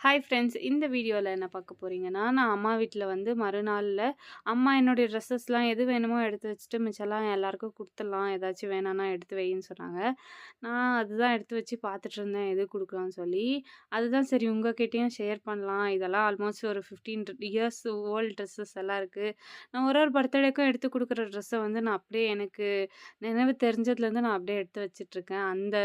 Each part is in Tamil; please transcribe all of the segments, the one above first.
ஹாய் ஃப்ரெண்ட்ஸ் இந்த வீடியோவில் என்ன பார்க்க போகிறீங்கன்னா நான் அம்மா வீட்டில் வந்து மறுநாளில் அம்மா என்னுடைய ட்ரெஸ்ஸஸ்லாம் எது வேணுமோ எடுத்து வச்சுட்டு மிச்சம்லாம் எல்லாருக்கும் கொடுத்துடலாம் ஏதாச்சும் வேணான்னா எடுத்து வைன்னு சொன்னாங்க. நான் அதுதான் எடுத்து வச்சு பார்த்துட்டு இருந்தேன் எது கொடுக்கலான்னு சொல்லி. அதுதான் சரி உங்ககிட்டயும் ஷேர் பண்ணலாம். இதெல்லாம் ஆல்மோஸ்ட் ஒரு ஃபிஃப்டீன் இயர்ஸ் ஓல்டு ட்ரெஸ்ஸஸ் எல்லாம் இருக்குது நான் ஒரு ஒரு பர்த்டேக்கும் எடுத்து கொடுக்குற ட்ரெஸ்ஸை வந்து நான் அப்படியே எனக்கு நினைவு தெரிஞ்சதுலேருந்து நான் அப்படியே எடுத்து வச்சிட்ருக்கேன் அந்த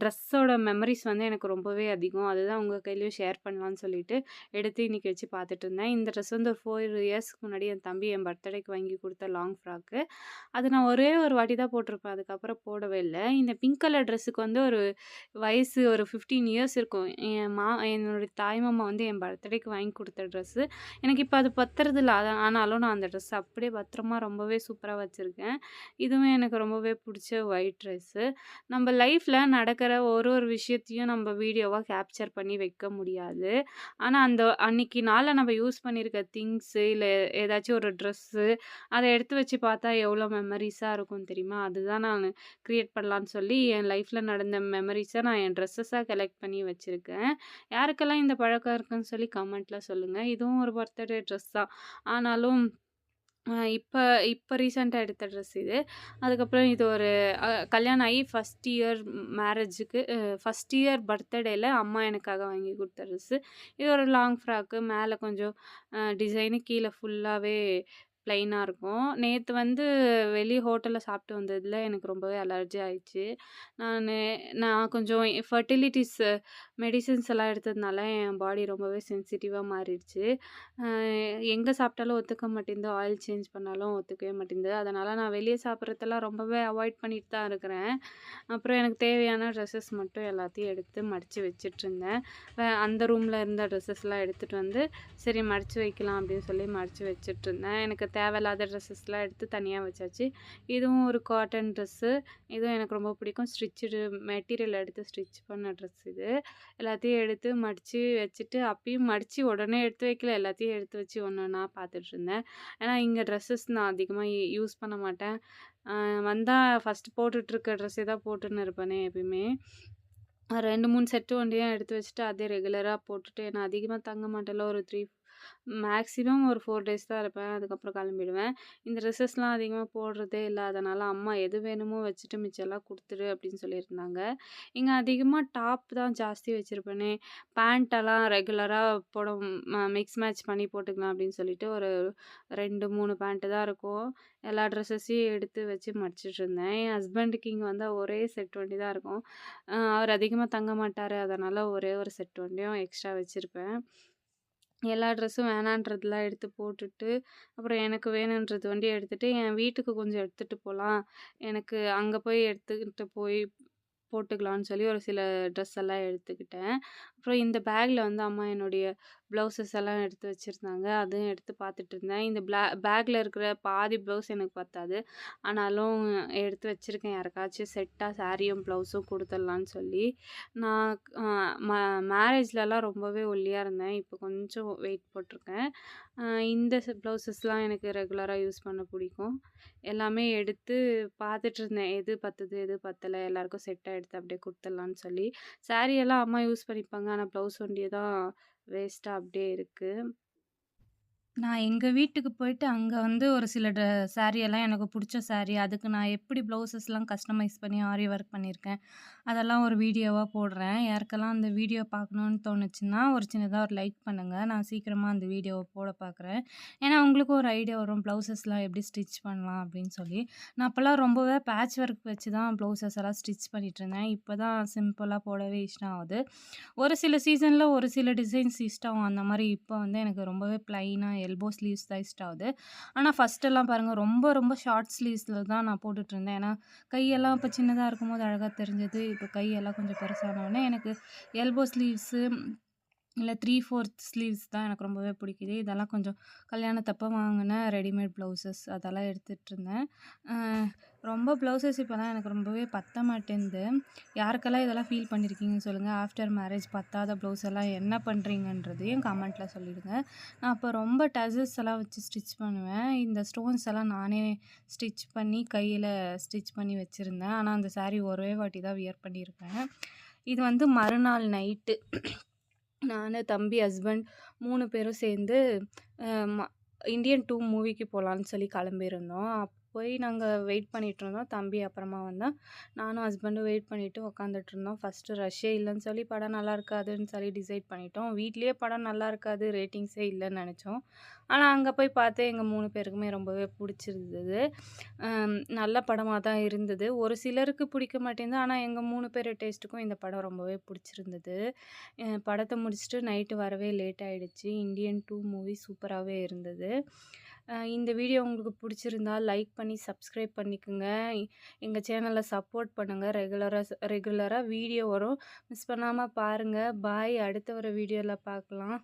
ட்ரெஸ்ஸோட மெமரிஸ் வந்து எனக்கு ரொம்பவே அதிகம். அதுதான் உங்கள் கையிலையும் ஷேர் பண்ணலான்னு சொல்லிட்டு எடுத்து இன்றைக்கி வச்சு பார்த்துட்ருந்தேன் இந்த ட்ரெஸ் வந்து ஒரு ஃபோர் இயர்ஸ்க்கு முன்னாடி என் தம்பி என் பர்த்டேக்கு வாங்கி கொடுத்த லாங் ஃப்ராக்கு அது நான் ஒரே ஒரு வாட்டி தான் போட்டிருப்பேன். அதுக்கப்புறம் போடவே இல்லை. இந்த பிங்க் கலர் ட்ரெஸ்ஸுக்கு வந்து ஒரு வயசு ஒரு ஃபிஃப்டீன் இயர்ஸ் இருக்கும். என் மா என்னுடைய தாய்மாமா வந்து என் பர்த்டேக்கு வாங்கி கொடுத்த ட்ரெஸ்ஸு எனக்கு இப்போ அது பத்துறது இல்லை அதான் ஆனாலும் நான் அந்த ட்ரெஸ் அப்படியே பத்திரமா ரொம்பவே சூப்பராக வச்சுருக்கேன். இதுவும் எனக்கு ரொம்பவே பிடிச்ச ஒயிட் ட்ரெஸ்ஸு நம்ம லைஃப் லைஃப்பில் நடக்கிற ஒரு ஒரு விஷயத்தையும் நம்ம வீடியோவாக கேப்சர் பண்ணி வைக்க முடியாது. ஆனால் அந்த அன்னைக்கு நாளில் நம்ம யூஸ் பண்ணியிருக்க திங்ஸு இல்லை ஏதாச்சும் ஒரு ட்ரெஸ்ஸு அதை எடுத்து வச்சு பார்த்தா எவ்வளோ மெமரிஸாக இருக்கும் தெரியுமா? அதுதான் நான் க்ரியேட் பண்ணலான்னு சொல்லி என் லைஃப்பில் நடந்த மெமரிஸை நான் என் ட்ரெஸ்ஸஸாக கலெக்ட் பண்ணி வச்சுருக்கேன். யாருக்கெல்லாம் இந்த பழக்கம் இருக்குன்னு சொல்லி கமெண்ட்டில் சொல்லுங்கள் இதுவும் ஒரு பர்த்டே ட்ரெஸ் தான். ஆனாலும் இப்போ இப்போ ரீசெண்டாக எடுத்த ட்ரெஸ் இது. அதுக்கப்புறம் இது ஒரு அ கல்யாணம் ஆகி ஃபஸ்ட் இயர் மேரேஜுக்கு ஃபஸ்ட் இயர் பர்த்டேயில் அம்மா எனக்காக வாங்கி கொடுத்த ட்ரெஸ்ஸு இது ஒரு லாங் ஃப்ராக்கு மேலே கொஞ்சம் டிசைனு கீழே ஃபுல்லாகவே ப்ளைனாக இருக்கும். நேற்று வந்து வெளி ஹோட்டலில் சாப்பிட்டு வந்ததில் எனக்கு ரொம்பவே அலர்ஜி ஆயிடுச்சு. நான் நான் கொஞ்சம் ஃபர்டிலிட்டிஸ் மெடிசின்ஸ் எல்லாம் எடுத்ததுனால என் பாடி ரொம்பவே சென்சிட்டிவாக மாறிடுச்சு. எங்கே சாப்பிட்டாலும் ஒத்துக்க மாட்டேங்குது. ஆயில் சேஞ்ச் பண்ணாலும் ஒத்துக்கவே மாட்டேங்குது. அதனால் நான் வெளியே சாப்பிட்றதெல்லாம் ரொம்பவே அவாய்ட் பண்ணிட்டு தான் இருக்கிறேன். அப்புறம் எனக்கு தேவையான ட்ரெஸ்ஸஸ் மட்டும் எல்லாத்தையும் எடுத்து மடித்து வச்சிட்ருந்தேன் அந்த ரூமில் இருந்த ட்ரெஸ்ஸஸ்லாம் எடுத்துகிட்டு வந்து சரி மடித்து வைக்கலாம் அப்படின்னு சொல்லி மடித்து வச்சிட்ருந்தேன் எனக்கு தேவையில்லாத ட்ரெஸ்ஸஸ்லாம் எடுத்து தனியாக வச்சாச்சு. இதுவும் ஒரு காட்டன் ட்ரெஸ்ஸு இதுவும் எனக்கு ரொம்ப பிடிக்கும். ஸ்டிச்சுடு மெட்டீரியல் எடுத்து ஸ்டிச் பண்ண ட்ரெஸ் இது. எல்லாத்தையும் எடுத்து மடித்து வச்சுட்டு அப்பயும் மடித்து உடனே எடுத்து வைக்கல. எல்லாத்தையும் எடுத்து வச்சு ஒன்று ஒன்றா பார்த்துட்ருந்தேன் ஏன்னா இங்கே ட்ரெஸ்ஸஸ் நான் அதிகமாக யூஸ் பண்ண மாட்டேன். வந்தால் ஃபஸ்ட்டு போட்டுட்ருக்க ட்ரெஸ்ஸே தான் போட்டுன்னு இருப்பேனே எப்பயுமே. ரெண்டு மூணு செட்டு ஒன்றையும் எடுத்து வச்சுட்டு அதே ரெகுலராக போட்டுட்டு நான் அதிகமாக தங்க மாட்டேன்ல. ஒரு த்ரீ மேக்ஸிமம் ஒரு ஃபோர் டேஸ் தான் இருப்பேன். அதுக்கப்புறம் கிளம்பிடுவேன். இந்த ட்ரெஸ்ஸஸ்லாம் அதிகமாக போடுறதே இல்லை. அதனால் அம்மா எது வேணுமோ வச்சுட்டு மிச்சம்லாம் கொடுத்துரு அப்படின்னு சொல்லியிருந்தாங்க. இங்கே அதிகமாக டாப் தான் ஜாஸ்தி வச்சுருப்பேனே. பேண்ட்டெல்லாம் ரெகுலராக போட மிக்ஸ் மேட்ச் பண்ணி போட்டுக்கலாம் அப்படின்னு சொல்லிட்டு ஒரு ரெண்டு மூணு பேண்ட்டு தான் இருக்கும். எல்லா ட்ரெஸ்ஸஸையும் எடுத்து வச்சு மடிச்சிட்டு இருந்தேன். என் ஹஸ்பண்டுக்கு இங்கே வந்தால் ஒரே செட் வண்டி தான் இருக்கும். அவர் அதிகமாக தங்க மாட்டார். அதனால் ஒரே ஒரு செட் வண்டியும் எக்ஸ்ட்ரா வச்சுருப்பேன். எல்லா ட்ரெஸ்ஸும் வேணான்றதெல்லாம் எடுத்து போட்டுட்டு அப்புறம் எனக்கு வேணுன்றது வண்டி எடுத்துகிட்டு என் வீட்டுக்கு கொஞ்சம் எடுத்துகிட்டு போகலாம் எனக்கு அங்கே போய் எடுத்துக்கிட்டு போய் போட்டுக்கலான்னு சொல்லி ஒரு சில ட்ரெஸ் எல்லாம் எடுத்துக்கிட்டேன். அப்புறம் இந்த பேக்கில் வந்து அம்மா என்னுடைய ப்ளவுஸஸ் எல்லாம் எடுத்து வச்சுருந்தாங்க. அதுவும் எடுத்து பார்த்துட்டு இருந்தேன். இந்த ப்ளா பேக்கில் இருக்கிற பாதி ப்ளவுஸ் எனக்கு பத்தாது. ஆனாலும் எடுத்து வச்சுருக்கேன். யாருக்காச்சும் செட்டாக சாரியும் ப்ளவுஸும் கொடுத்துடலான்னு சொல்லி. நான் ம மேரேஜ்லலாம் ரொம்பவே ஒல்லியாக இருந்தேன். இப்போ கொஞ்சம் வெயிட் போட்டிருக்கேன். இந்த ப்ளவுஸஸ்லாம் எனக்கு ரெகுலராக யூஸ் பண்ண பிடிக்கும். எல்லாமே எடுத்து பார்த்துட்டு இருந்தேன். எது பத்துது எது பத்தலை எல்லாருக்கும் செட்டாக எடுத்து அப்படியே கொடுத்துடலான்னு சொல்லி. சாரியெல்லாம் அம்மா யூஸ் பண்ணிப்பாங்க. ஆனால் ப்ளவுஸ் ஒண்டியே தான் வேஸ்ட்டாக அப்படியே இருக்குது நான் எங்கள் வீட்டுக்கு போயிட்டு அங்கே வந்து ஒரு சில ட சாரீ எனக்கு பிடிச்ச சாரீ அதுக்கு நான் எப்படி ப்ளவுஸஸ்லாம் கஸ்டமைஸ் பண்ணி ஆரி ஒர்க் பண்ணியிருக்கேன் அதெல்லாம் ஒரு வீடியோவாக போடுறேன். யாருக்கெல்லாம் அந்த வீடியோ பார்க்கணுன்னு தோணுச்சுன்னா ஒரு சின்னதாக ஒரு லைக் பண்ணுங்கள் நான் சீக்கிரமாக அந்த வீடியோவை போட பார்க்குறேன். ஏன்னா உங்களுக்கும் ஒரு ஐடியா வரும். ப்ளவுஸஸ்லாம் எப்படி ஸ்டிச் பண்ணலாம் அப்படின்னு சொல்லி. நான் அப்போல்லாம் ரொம்பவே பேட்ச் ஒர்க் வச்சு தான் ப்ளவுஸஸ் எல்லாம் ஸ்டிச் பண்ணிட்டுருந்தேன் இப்போ தான் சிம்பிளாக போடவே இஷ்டம் ஆகுது ஒரு சில சீசனில் ஒரு சில டிசைன்ஸ் இஷ்டம். அந்த மாதிரி இப்போ வந்து எனக்கு ரொம்பவே ப்ளைனாக எல்போ ஸ்லீவ்ஸ் தான் இஷ்டம் ஆகுது ஆனால் ஃபஸ்ட்டெல்லாம் பாருங்கள் ரொம்ப ரொம்ப ஷார்ட் ஸ்லீவ்ஸில் தான் நான் போட்டுட்ருந்தேன் ஏன்னா கையெல்லாம் இப்போ சின்னதாக இருக்கும்போது அழகாக தெரிஞ்சது. இப்போ கையெல்லாம் கொஞ்சம் பெருசானோடனே எனக்கு எல்போ ஸ்லீவ்ஸு இல்லை த்ரீ ஃபோர்த் ஸ்லீவ்ஸ் தான் எனக்கு ரொம்பவே பிடிக்குது. இதெல்லாம் கொஞ்சம் கல்யாணத்தப்போ வாங்கின ரெடிமேட் ப்ளவுசஸ் அதெல்லாம் எடுத்துகிட்டு இருந்தேன். ரொம்ப ப்ளவுசஸ் இப்போலாம் எனக்கு ரொம்பவே பத்த மாட்டேங்குது யாருக்கெல்லாம் இதெல்லாம் ஃபீல் பண்ணியிருக்கீங்கன்னு சொல்லுங்கள் ஆஃப்டர் மேரேஜ் பத்தாத ப்ளவுஸ் எல்லாம் என்ன பண்ணுறீங்கன்றதையும் கமெண்ட்டில் சொல்லிவிடுங்க நான் அப்போ ரொம்ப டசஸ் எல்லாம் வச்சு ஸ்டிச் பண்ணுவேன். இந்த ஸ்டோன்ஸ் எல்லாம் நானே ஸ்டிச் பண்ணி கையில் ஸ்டிச் பண்ணி வச்சுருந்தேன். ஆனால் அந்த சாரீ ஒரே வாட்டி தான் வியர் பண்ணியிருக்கேன். இது வந்து மறுநாள் நைட்டு நான் தம்பி, ஹஸ்பண்ட் மூணு பேரும் சேர்ந்து ம இந்தியன் டூ மூவிக்கு போகலான்னு சொல்லி கிளம்பியிருந்தோம். போய் நாங்கள் வெயிட் பண்ணிகிட்ருந்தோம் தம்பி அப்புறமா வந்தான். நானும் ஹஸ்பண்டும் வெயிட் பண்ணிவிட்டு உட்காந்துட்டுருந்தோம். ஃபர்ஸ்ட்டு ரஷ்ஷே இல்லைன்னு சொல்லி படம் நல்லா இருக்காதுன்னு சொல்லி டிசைட் பண்ணிட்டோம். வீட்லேயே படம் நல்லா இருக்காது, ரேட்டிங்ஸே இல்லைன்னு நினச்சோம் ஆனால் அங்கே போய் பார்த்து எங்கள் மூணு பேருக்குமே ரொம்பவே பிடிச்சிருந்தது நல்ல படமாக தான் இருந்தது. ஒரு சிலருக்கு பிடிக்க மாட்டேங்குது. ஆனால் எங்கள் மூணு பேர் டேஸ்ட்டுக்கும் இந்த படம் ரொம்பவே பிடிச்சிருந்தது படத்தை முடிச்சுட்டு நைட்டு வரவே லேட் ஆகிடுச்சு இந்தியன் டூ மூவி சூப்பராகவே இருந்தது. இந்த வீடியோ உங்களுக்கு பிடிச்சிருந்தா லைக் பண்ணி சப்ஸ்கிரைப் பண்ணிக்கங்க. எங்கள் சேனலை சப்போர்ட் பண்ணுங்கள் ரெகுலராக ரெகுலராக வீடியோ வரும். மிஸ் பண்ணாமல் பாருங்கள் பாய். அடுத்த ஒரு வீடியோவில் பார்க்கலாம்.